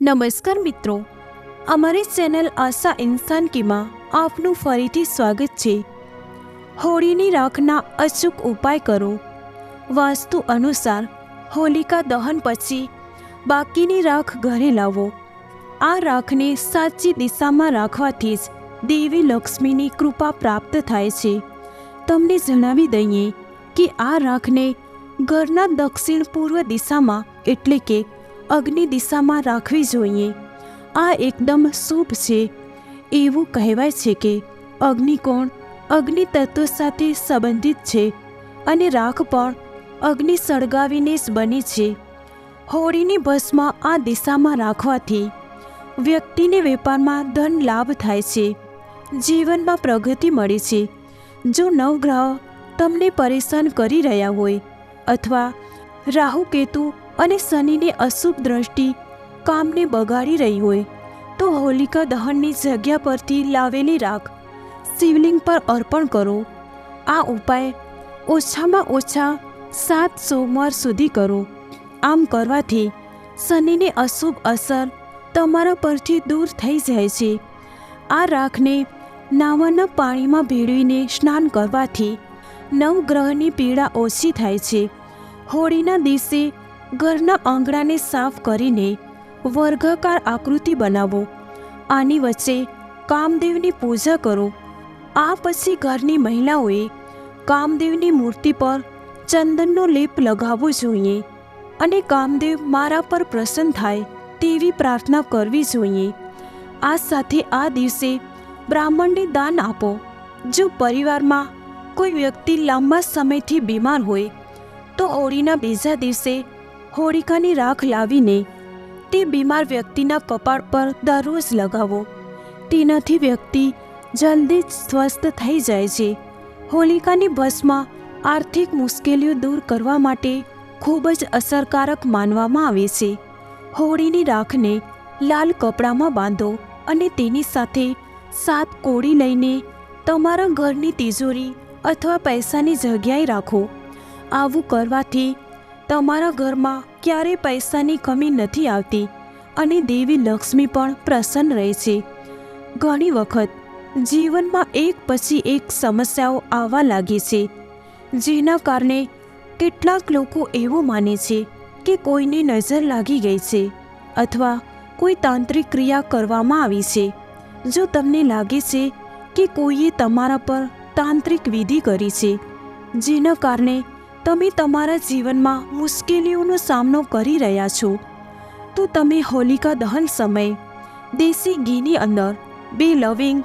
નમસ્કાર મિત્રો. અમારી ચેનલ આશા ઇન્સાન કીમાં આપનું ફરીથી સ્વાગત છે. હોળીની રાખના અચૂક ઉપાય કરો. વાસ્તુ અનુસાર હોલિકા દહન પછી બાકીની રાખ ઘરે લાવો. આ રાખને સાચી દિશામાં રાખવાથી જ દેવી લક્ષ્મીની કૃપા પ્રાપ્ત થાય છે. તમને જણાવી દઈએ કે આ રાખને ઘરના દક્ષિણ પૂર્વ દિશામાં એટલે કે અગ્નિ દિશામાં રાખવી જોઈએ. આ એકદમ શુભ છે. એવું કહેવાય છે કે અગ્નિકોણ અગ્નિ તત્વ સાથે સંબંધિત છે અને રાખ પણ અગ્નિ સળગાવીને જ બને છે. હોળીની ભસ્મ આ દિશામાં રાખવાથી વ્યક્તિને વેપારમાં ધન લાભ થાય છે. જીવનમાં પ્રગતિ મળે છે. જો નવગ્રહ તમને પરેશાન કરી રહ્યા હોય અથવા રાહુ કેતુ અને શનિની અશુભ દ્રષ્ટિ કામને બગાડી રહી હોય, તો હોલિકા દહનની જગ્યા પરથી લાવેલી રાખ શિવલિંગ પર અર્પણ કરો. આ ઉપાય ઓછામાં ઓછા સાત સોમવાર સુધી કરો. આમ કરવાથી શનિની અશુભ અસર તમારા પરથી દૂર થઈ જાય છે. આ રાખને નાવાના પાણીમાં ભેળવીને સ્નાન કરવાથી નવગ્રહની પીડા ઓછી થાય છે. હોળીના દિવસે ઘરના આંગણાને સાફ કરીને વર્ગાકાર આકૃતિ બનાવો. આની વચ્ચે કામદેવની પૂજા કરો. આ પછી ઘરની મહિલાઓએ કામદેવની મૂર્તિ પર ચંદનનો લેપ લગાવવો જોઈએ અને કામદેવ મારા પર પ્રસન્ન થાય તેવી પ્રાર્થના કરવી જોઈએ. આ સાથે આ દિવસે બ્રાહ્મણને દાન આપો. જો પરિવારમાં કોઈ વ્યક્તિ લાંબા સમયથી બીમાર હોય, તો હોળીના બીજા દિવસે હોળિકાની રાખ લાવીને તે બીમાર વ્યક્તિના કપાળ પર દરરોજ લગાવો. તેનાથી વ્યક્તિ જલ્દી જ સ્વસ્થ થઈ જાય છે. હોલિકાની ભસમાં આર્થિક મુશ્કેલીઓ દૂર કરવા માટે ખૂબ જ અસરકારક માનવામાં આવે છે. હોળીની રાખને લાલ કપડામાં બાંધો અને તેની સાથે સાત કોળી લઈને તમારા ઘરની તિજોરી અથવા પૈસાની જગ્યાએ રાખો. આવું કરવાથી તમારા ઘરમાં ક્યારેય પૈસાની કમી નથી આવતી અને દેવી લક્ષ્મી પણ પ્રસન્ન રહે છે. ઘણી વખત જીવનમાં એક પછી એક સમસ્યાઓ આવવા લાગે છે, જેના કારણે કેટલાક લોકો એવું માને છે કે કોઈને નજર લાગી ગઈ છે અથવા કોઈ તાંત્રિક ક્રિયા કરવામાં આવી છે. જો તમને લાગે છે કે કોઈએ તમારા પર તાંત્રિક વિધિ કરી છે, જેના કારણે તમે તમારા જીવનમાં મુશ્કેલીઓનો સામનો કરી રહ્યા છો, તો તમે હોલિકા દહન સમયે દેશી ઘીની અંદર બે લવિંગ,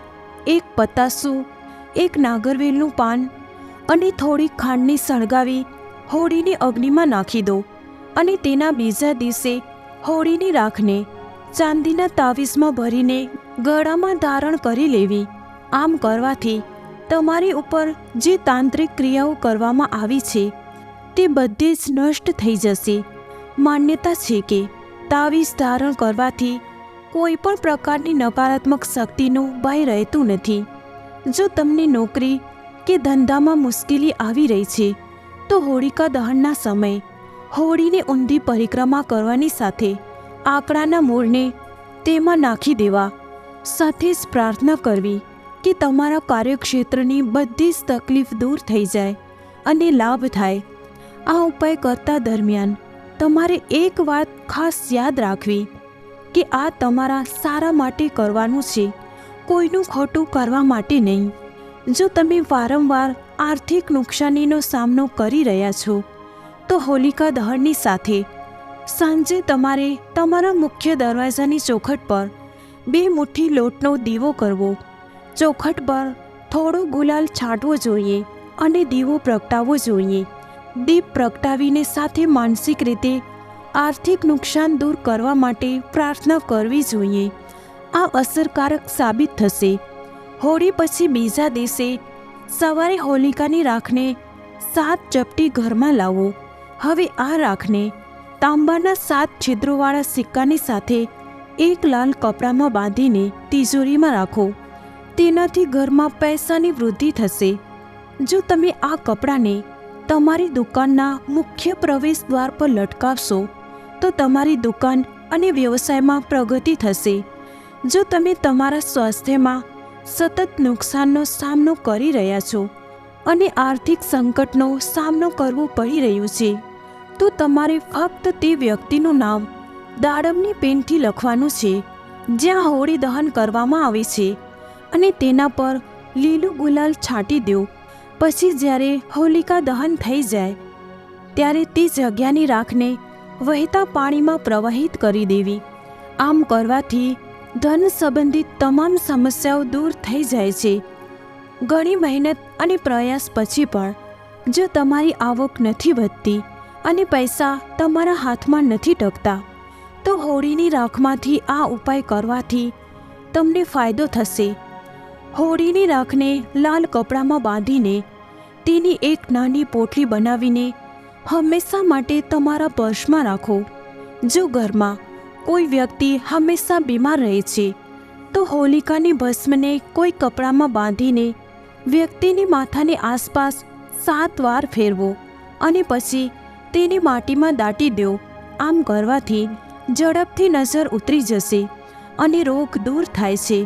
એક પતાસું, એક નાગરવેલનું પાન અને થોડી ખાંડને સળગાવી હોળીની અગ્નિમાં નાખી દો અને તેના બીજા દિવસે હોળીની રાખને ચાંદીના તાવીસમાં ભરીને ગળામાં ધારણ કરી લેવી. આમ કરવાથી તમારી ઉપર જે તાંત્રિક ક્રિયાઓ કરવામાં આવી છે તે બધી જ નષ્ટ થઈ જશે. માન્યતા છે કે તાવીસ ધારણ કરવાથી કોઈ પણ પ્રકારની નકારાત્મક શક્તિનું ભય રહેતું નથી. જો તમને નોકરી કે ધંધામાં મુશ્કેલી આવી રહી છે, તો હોળિકા દહનના સમયે હોળીને ઊંધી પરિક્રમા કરવાની સાથે આંકડાના મૂળને તેમાં નાખી દેવા, સાથે જ પ્રાર્થના કરવી કે તમારા કાર્યક્ષેત્રની બધી જ તકલીફ દૂર થઈ જાય અને લાભ થાય. આ ઉપાય કરતા દરમિયાન તમારે એક વાત ખાસ યાદ રાખવી કે આ તમારા સારા માટે કરવાનું છે, કોઈનું ખોટું કરવા માટે નહીં. જો તમે વારંવાર આર્થિક નુકસાનીનો સામનો કરી રહ્યા છો, તો હોલિકા દહનની સાથે સાંજે તમારે તમારા મુખ્ય દરવાજાની ચોખટ પર બે મુઠ્ઠી લોટનો દીવો કરવો. ચોખટ પર થોડો ગુલાલ છાંટવો જોઈએ અને દીવો પ્રગટાવવો જોઈએ. દીપ પ્રગટાવીને સાથે માનસિક રીતે આર્થિક નુકસાન દૂર કરવા માટે પ્રાર્થના કરવી જોઈએ. આ અસરકારક સાબિત થશે. હોળી પછી બીજા દિવસે સવારે હોલિકાની રાખને સાત ચપટી ઘરમાં લાવો. હવે આ રાખને તાંબાના સાત છિદ્રોવાળા સિક્કાની સાથે એક લાલ કપડામાં બાંધીને તિજોરીમાં રાખો. તેનાથી ઘરમાં પૈસાની વૃદ્ધિ થશે. જો તમે આ કપડાને તમારી દુકાનના મુખ્ય પ્રવેશ દ્વાર પર લટકાવશો, તો તમારી દુકાન અને વ્યવસાયમાં પ્રગતિ થશે. જો તમે તમારા સ્વાસ્થ્યમાં સતત નુકસાનનો સામનો કરી રહ્યા છો અને આર્થિક સંકટનો સામનો કરવો પડી રહ્યો છે, તો તમારે ફક્ત તે વ્યક્તિનું નામ દાડમની પેનથી લખવાનું છે, જ્યાં હોળી દહન કરવામાં આવે છે અને તેના પર લીલું ગુલાલ છાંટી દો. પછી જ્યારે હોલિકા દહન થઈ જાય, ત્યારે તે જગ્યાની રાખને વહેતા પાણીમાં પ્રવાહિત કરી દેવી. આમ કરવાથી ધન સંબંધિત તમામ સમસ્યાઓ દૂર થઈ જાય છે. ઘણી મહેનત અને પ્રયાસ પછી પણ, જો તમારી આવક નથી વધતી અને પૈસા તમારા હાથમાં નથી ટકતા, તો હોળીની રાખમાંથી આ ઉપાય કરવાથી તમને ફાયદો થશે. હોળીની રાખને લાલ કપડામાં બાંધીને તેની એક નાની પોટલી બનાવીને હંમેશા માટે તમારા પર્સમાં રાખો. જો ઘરમાં કોઈ વ્યક્તિ હંમેશા બીમાર રહે છે, તો હોલિકાની ભસ્મને કોઈ કપડામાં બાંધીને વ્યક્તિની માથાની આસપાસ સાત વાર ફેરવો અને પછી તેને માટીમાં દાટી દો. આમ કરવાથી ઝડપથી નજર ઉતરી જશે અને રોગ દૂર થાય છે.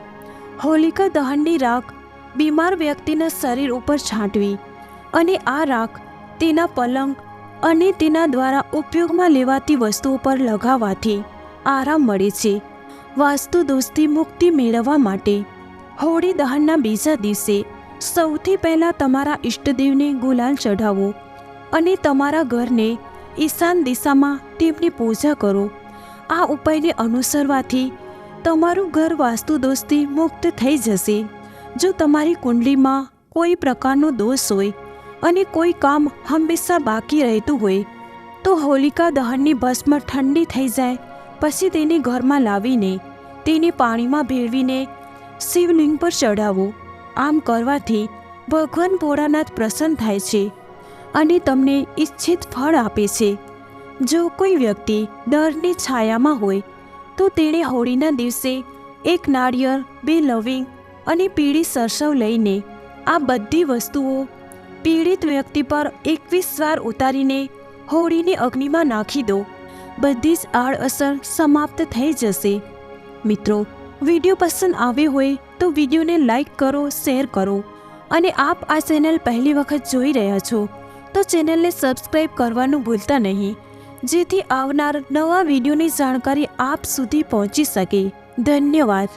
હોલિકા દહનની રાખ બીમાર વ્યક્તિના શરીર ઉપર છાંટવી અને આ રાખ તેના પલંગ અને તેના દ્વારા ઉપયોગમાં લેવાતી વસ્તુઓ પર લગાવવાથી આરામ મળે છે. વાસ્તુ દોષથી મુક્તિ મેળવવા માટે હોળી દહનના બીજા દિવસે સૌથી પહેલાં તમારા ઈષ્ટદેવને ગુલાલ ચઢાવો અને તમારા ઘરને ઈશાન દિશામાં તેમની પૂજા કરો. આ ઉપાયને અનુસરવાથી તમારું ઘર વાસ્તુ દોષથી મુક્ત થઈ જશે. જો તમારી કુંડલીમાં કોઈ પ્રકારનો દોષ હોય અને કોઈ કામ હંમેશા બાકી રહેતું હોય, તો હોલિકા દહનની ભસ્મ ઠંડી થઈ જાય, પછી તેને ઘરમાં લાવીને તેને પાણીમાં ભેળવીને શિવલિંગ પર ચઢાવો. આમ કરવાથી ભગવાન ભોળાનાથ પ્રસન્ન થાય છે અને તમને ઈચ્છિત ફળ આપે છે. જો કોઈ વ્યક્તિ ડરની છાયામાં હોય, તો તેણે હોળીના દિવસે એક નાળિયેર બે લવિંગ અને પીળી સરસવ લઈને આ બધી વસ્તુઓ પીડિત વ્યક્તિ પર એકવીસ વાર ઉતારીને હોળીને અગ્નિમાં નાખી દો. બધી જ આડઅસર સમાપ્ત થઈ જશે. મિત્રો, વીડિયો પસંદ આવ્યો હોય તો વિડીયોને લાઇક કરો, શેર કરો અને આપ આ ચેનલ પહેલી વખત જોઈ રહ્યા છો તો ચેનલને સબસ્ક્રાઈબ કરવાનું ભૂલતા નહીં. જેથી આવનાર નવા વિડીયોની જાણકારી આપ સુધી પહોંચી શકે. ધન્યવાદ.